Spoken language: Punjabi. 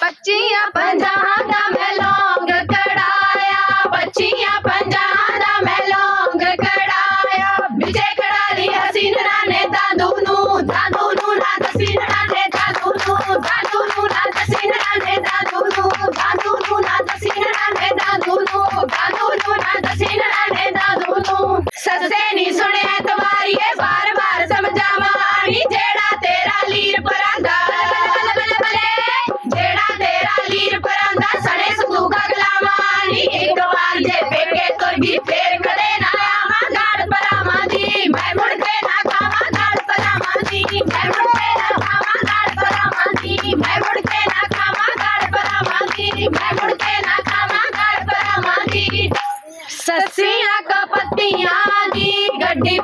ਪੱਚੀਆਂ ਪੰਜਾਹਾਂ ਦਾ ਮੈਂ ਲੌਂਗ ਕੜਾਇਆ ਪੱਚੀਆਂ ਪੰਜਾਹਾਂ ਦਾ ਮੈਂ ਲੌਂਗ ਕੜਾਇਆ ਵਿਜੇ ਕੜਾਲੀ ਹਸੀਨਾ ਨੇ ਦਾਦੂ ਨੂੰ ਦਾਦੂ ਨੂੰ ਨਾ ਦਸੀਨਾ ਨੇ ਦਾਦੂ ਨੂੰ ਦਾਦੂ ਨੂੰ ਨਾ ਦਸੀਨਾ ਨੇ ਦਾਦੂ ਨੂੰ ਦਾਦੂ ਨੂੰ ਨਾ ਦਸੀਨਾ ਨੇ ਦਾਦੂ ਨੂੰ ਦਾਦੂ ਨੂੰ ਨਾ ਦਸੀਨਾ ਨੇ ਦਾਦੂ ਨੂੰ। ਸੱਸੇ ਨਹੀਂ ਪੇਕੇ ਤੁਰ ਗਈ ਫੇਰ ਕਦੇ ਨਾ ਆਵਾਂ ਗਾੜ ਪਰਾਵਾਂ ਦੀ ਮੈਂ ਮੁੜ ਕੇ ਨਾ ਖਾਵਾਂ ਗਾੜ ਪਰਾਵਾਂ ਦੀ ਮੈਂ ਮੁੜ ਕੇ ਨਾ ਖਾਵਾਂ ਗਾੜ ਪਰਾਵਾਂ ਦੀ ਮੈਂ ਮੁੜ ਕੇ ਨਾ ਖਾਵਾਂ ਗਾੜ ਪਰਾਵਾਂ ਦੀ ਮੈਂ ਮੁੜ ਕੇ ਨਾ ਖਾਵਾਂ ਗਾੜ ਪਰਾਵਾਂ ਦੀ ਸੱਸੀਆਂ ਕਪੱਤੀਆਂ ਦੀ ਗੱਡੀ